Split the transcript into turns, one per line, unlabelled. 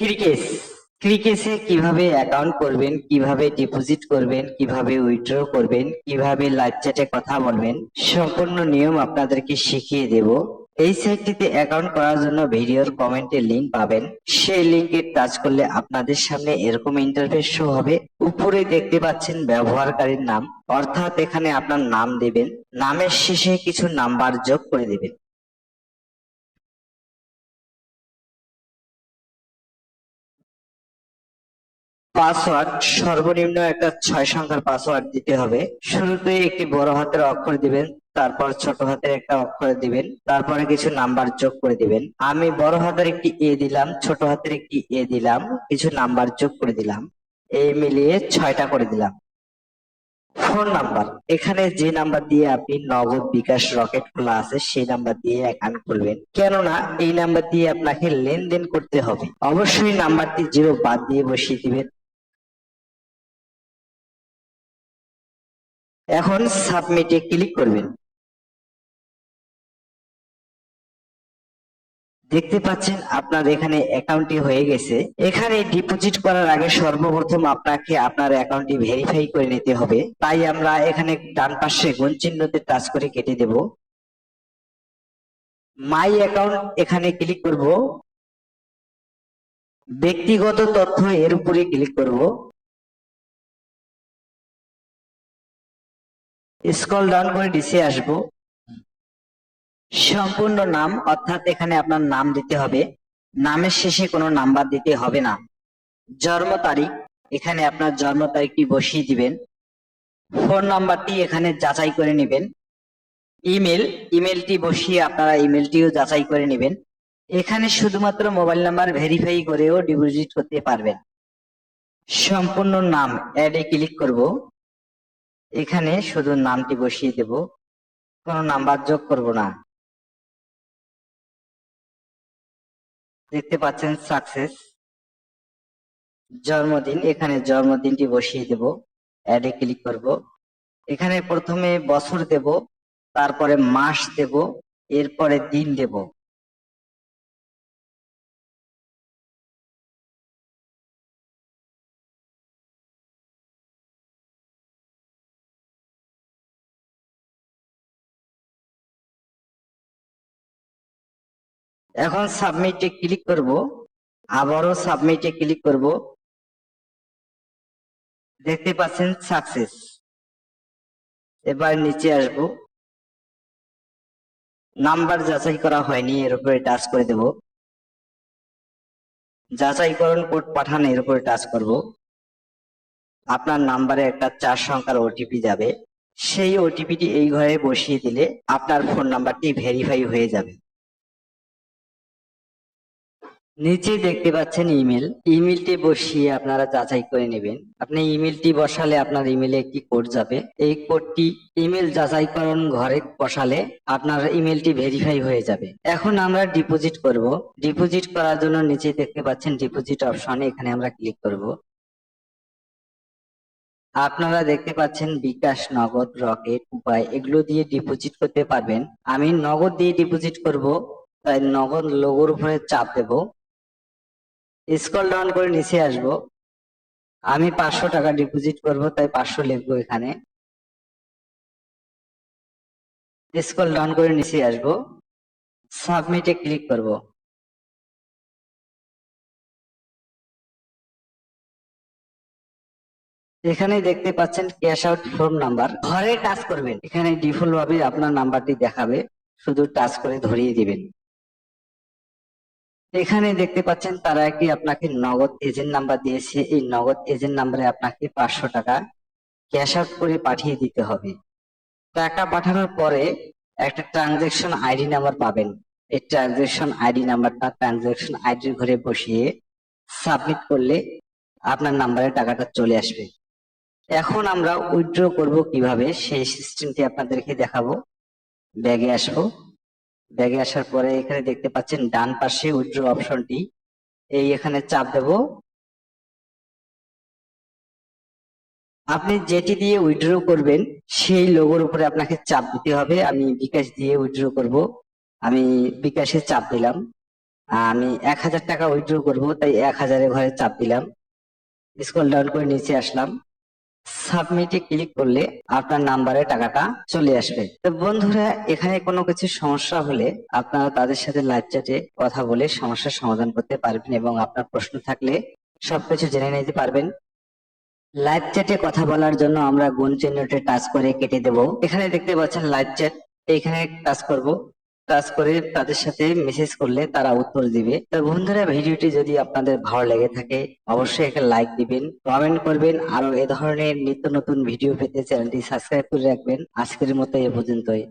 ক্রিকেস ক্রিকেসে কীভাবে অ্যাকাউন্ট করবেন, কীভাবে ডিপোজিট করবেন, কীভাবে উইথড্র করবেন, কীভাবে লাইভ চ্যাটে কথা বলবেন, সম্পূর্ণ নিয়ম আপনাদেরকে শিখিয়ে দেব। এই সাইটটিতে অ্যাকাউন্ট করার জন্য ভিডিওর কমেন্টে লিংক পাবেন। সেই লিংকে টাচ করলে আপনাদের সামনে এরকম ইন্টারফেস শো হবে। উপরে দেখতে পাচ্ছেন ব্যবহারকারীর নাম। অর্থাৎ এখানে আপনার নাম দেবেন। নামের শেষে কিছু নাম্বার যোগ করে দেবেন। পাসওয়ার্ড, সর্বনিম্ন একটা ছয় সংখ্যার পাসওয়ার্ড দিতে হবে। শুরুতে একটি বড় হাতের অক্ষর দিবেন, তারপর ছোট হাতের একটা অক্ষর দিবেন, তারপরে কিছু নাম্বার যোগ করে দিবেন। আমি বড় হাতের একটি এ দিলাম, ছোট হাতের একটি এ দিলাম, কিছু নাম্বার যোগ করে দিলাম। এই মিলিয়ে ছয়টা করে দিলাম। ফোন নাম্বার, এখানে যে নাম্বার দিয়ে আপনি নগদ বিকাশ রকেট খোলা আছে, সেই নাম্বার দিয়ে অ্যাকাউন্ট খুলবেন। কেননা, এই নাম্বার দিয়ে আপনাকে লেনদেন করতে হবে। অবশ্যই নাম্বারটি জিরো বাদ দিয়ে বসিয়ে দিবেন। এখন সাবমিটে ক্লিক করবেন। দেখতে পাচ্ছেন আপনার এখানে অ্যাকাউন্টটি হয়ে গেছে। এখানে ডিপোজিট করার আগে সর্বপ্রথম আপনাকে আপনার অ্যাকাউন্টটি ভেরিফাই করে নিতে হবে। তাই আমরা এখানে ডান পাশে গুণ চিহ্নতে টাচ করে কেটে দেব। মাই অ্যাকাউন্ট এখানে ক্লিক করব। ব্যক্তিগত তথ্য এর উপরে ক্লিক করব। স্ক্রল ডাউন করে নিচে আসব। সম্পূর্ণ নাম, অর্থাৎ এখানে আপনার নাম দিতে হবে। নামের শেষে কোনো নাম্বার দিতে হবে না। জন্ম তারিখ, এখানে আপনার জন্ম তারিখটি বসিয়ে দিবেন। ফোন নাম্বারটি এখানে যাচাই করে নেবেন। ইমেল, ইমেলটি বসিয়ে আপনারা ইমেলটিও যাচাই করে নেবেন। এখানে শুধুমাত্র মোবাইল নাম্বার ভেরিফাই করেও ডিপোজিট করতে পারবেন। সম্পূর্ণ নাম অ্যাডে ক্লিক করব। এখানে শুধু নামটি বসিয়ে দেব। কোনো নাম্বার যোগ করব না। দেখতে পাচ্ছেন সাকসেস জন্মদিন, এখানে জন্মদিনটি বসিয়ে দেব। অ্যাডে ক্লিক করব। এখানে প্রথমে বছর দেব, তারপরে মাস দেব, এরপরে দিন দেব। এখন সাবমিটে ক্লিক করব, আবারও সাবমিটে ক্লিক করব। দেখতে পাচ্ছেন সাকসেস এবার নিচে আসব। নাম্বার যাচাই করা হয়নি, এর উপরে টাচ করে দেব। যাচাইকরণ কোড পাঠান, এর উপরে টাচ করব। আপনার নাম্বারে একটা চার সংখ্যার ওটিপি যাবে। সেই ওটিপিটি এই ঘরে বসিয়ে দিলে আপনার ফোন নাম্বারটি ভেরিফাই হয়ে যাবে। নিচে দেখতে পাচ্ছেন ইমেল। ইমেলটি বসিয়ে আপনারা যাচাই করে নেবেন। আপনি ইমেলটি বসালে আপনার ইমেলে একটি কোড যাবে। এই কোডটি ইমেল যাচাইকরণ ঘরে বসালে আপনার ইমেলটি ভেরিফাই হয়ে যাবে। এখন আমরা ডিপোজিট করব। ডিপোজিট করার জন্য নিচে দেখতে পাচ্ছেন ডিপোজিট অপশনে। এখানে আমরা ক্লিক করব। আপনারা দেখতে পাচ্ছেন বিকাশ, নগদ, রকেট, উপায় এগুলো দিয়ে ডিপোজিট করতে পারবেন। আমি নগদ দিয়ে ডিপোজিট করব। তাই নগদ লোগোর উপরে চাপ দেব। স্ক্রল ডাউন করে নিচে আসব। আমি পাঁচশো টাকা ডিপোজিট করব, তাই পাঁচশো লিখব এখানে। স্কল ডাউন করে নিচে আসব। সাবমিটে ক্লিক করব। এখানে দেখতে পাচ্ছেন ক্যাশ আউট ফোন নাম্বার ঘরে টাচ করবেন। এখানে ডিফল্ট ভাবে আপনার নাম্বারটি দেখাবে। শুধু টাচ করে ধরিয়ে দিবেন। এখানে দেখতে পাচ্ছেন তারা একটি আপনাকে নগদ এজেন্ট নাম্বার দিয়েছে। এই নগদ এজেন্ট নাম্বারে আপনাকে পাঁচশো টাকা ক্যাশ আউট করে পাঠিয়ে দিতে হবে। টাকা পাঠানোর পরে একটা ট্রানজেকশন আইডি নাম্বার পাবেন। এই ট্রানজেকশন আইডি নাম্বারটা ট্রানজেকশন আইডির ঘরে বসিয়ে সাবমিট করলে আপনার নাম্বারে টাকাটা চলে আসবে। এখন আমরা উইথড্র করব কীভাবে? সেই সিস্টেমটি আপনাদেরকে দেখাবো। ব্যাগে আসব। ব্যাগে আসার পরে এখানে দেখতে পাচ্ছেন ডান পাশে উইথড্র অপশনটি এই এখানে চাপ দেব। আপনি যেটি দিয়ে উইথড্র করবেন, সেই লোগোর উপরে আপনাকে চাপ দিতে হবে। আমি বিকাশ দিয়ে উইথড্র করব। আমি বিকাশে চাপ দিলাম। আমি এক হাজার টাকা উইথড্র করব, তাই এক হাজারের ঘরে চাপ দিলাম। স্ক্রল ডাউন করে নিচে আসলাম। সাবমিটে ক্লিক করলে আপনার নাম্বারে টাকাটা চলে আসবে। তো বন্ধুরা, এখানে কোনো কিছু সমস্যা হলে আপনারা তাদের সাথে লাইভ চ্যাটে কথা বলে সমস্যার সমাধান করতে পারবেন এবং আপনার প্রশ্ন থাকলে সবকিছু জেনে নিতে পারবেন। লাইভ চ্যাটে কথা বলার জন্য আমরা গুণ চিহ্নটি টাচ করে কেটে দেব। এখানে দেখতে পাচ্ছেন লাইভ চ্যাট এখানে টাচ করব। টাচ করে তাদের সাথে মেসেজ করলে তারা উত্তর দিবে। তো বন্ধুরা, ভিডিওটি যদি আপনাদের ভালো লেগে থাকে, অবশ্যই একটা লাইক দিবেন কমেন্ট করবেন আরও এ ধরনের নিত্য নতুন ভিডিও পেতে চ্যানেলটি সাবস্ক্রাইব করে রাখবেন। আজকের মতো এ পর্যন্তই।